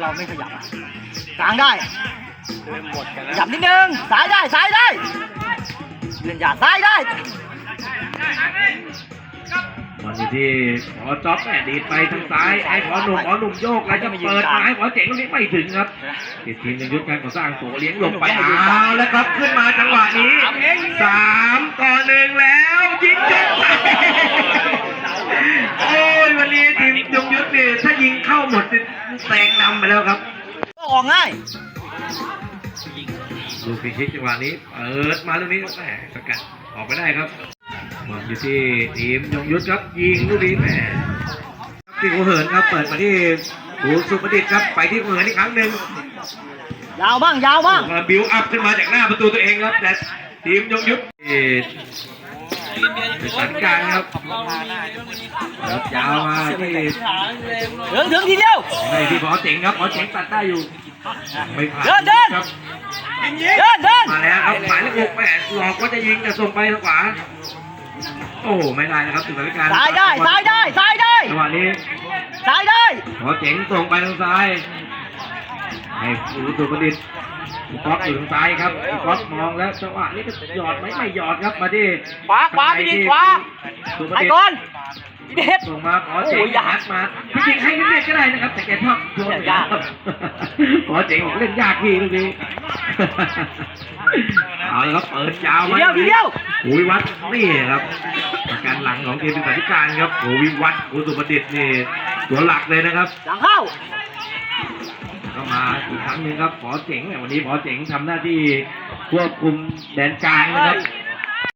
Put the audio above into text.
เราไม่ขยับอะกลางได้เริ่มหมดกันขแล้วยับนิดนึงซ้ายได้ซ้ายได้เล่นหยาดซ้ายได้ บอลอยู่ที่หมอจ๊อบแม่ดีดไปทางซ้ายไอ้หมอหนุ่มหมอหนุ่มโยกแล้วจะเปิดมาให้หมอเจ๋งตรงนี้ไม่ถึงครับติดทีมยังยุทธการก่อสร้างตัวเลี้ยงหลบไปเอาแล้วครับขึ้นมาจังหวะนี้สามต่อหนึ่งแล้วยิงจบโอ้ยวันนี้ทีมยงยุทธ เนี่ยถ้ายิงเข้าหมดจะแซงนำไปแล้วครับก็ออกง่ายดูฟิชิกจังหวะนี้เปิดมาลูกนี้แหมสกัดออกไปได้ครับบอลอยู่ที่ทีมยงยุทธครับยิงลูกนี้แหมที่หัวเหินครับเปิดมาที่หูสุประดิษฐ์ครับไปที่หัวเหินอีกครั้งหนึ่งยาวบ้างยาวบ้างมาบิวอัพขึ้นมาจากหน้าประตูตัวเองครับแต่ทีมยงยุทธ เป็นสันกลางครับครับยาวมาที่ถึงถึงทีเดียวในที่หมอเจ๋งครับหมอเจ๋งตัดได้อยู่ไม่ผ่านเดินเดินครับเดินเดินมาแล้วครับหมายเลขหกแหมหลอกว่าจะยิงแต่ส่งไปทางขวาโอ้ไม่ได้นะครับถึงสถานการณ์ซ้ายได้ซ้ายได้ซ้ายได้จังหวะนี้ซ้ายได้หมอเจ๋งส่งไปทางซ้ายให้ผู้สุประดิษฐ์ พี่ป๊อกอยู่ทางซ้ายครับพี่ป๊อกมองแล้วจังหวะนี้ก็หยอดไหมไม่หยอดครับมาที่ขวาขวาไปดิขวาสุประไปดิษก่อฐ์นพี่เบฟส่งมาขอเจ๋งโอ้ยยากยัดมาพี่จริงให้เล่นๆก็ได้นะครับ แต่แกชอบโยนยากครับขอเจ๋งบอกเล่นยากพี่ลูกนี้เอาละครับเปิดยาวทีมาเดียวทีเดียวโอ้วิวัฒน์นี่ครับประการหลังของทีมเป็นสาธิการครับโอ้วิวัฒน์โอ้สุประดิษฐ์นี่ตัวหลักเลยนะครับหลังเข้า ก็มาอีกครั้งหนึ่งครับขอเจ๋งเนี่ยวันนี้ขอเจ๋งทำหน้าที่ควบคุมแดนกลางนะครับ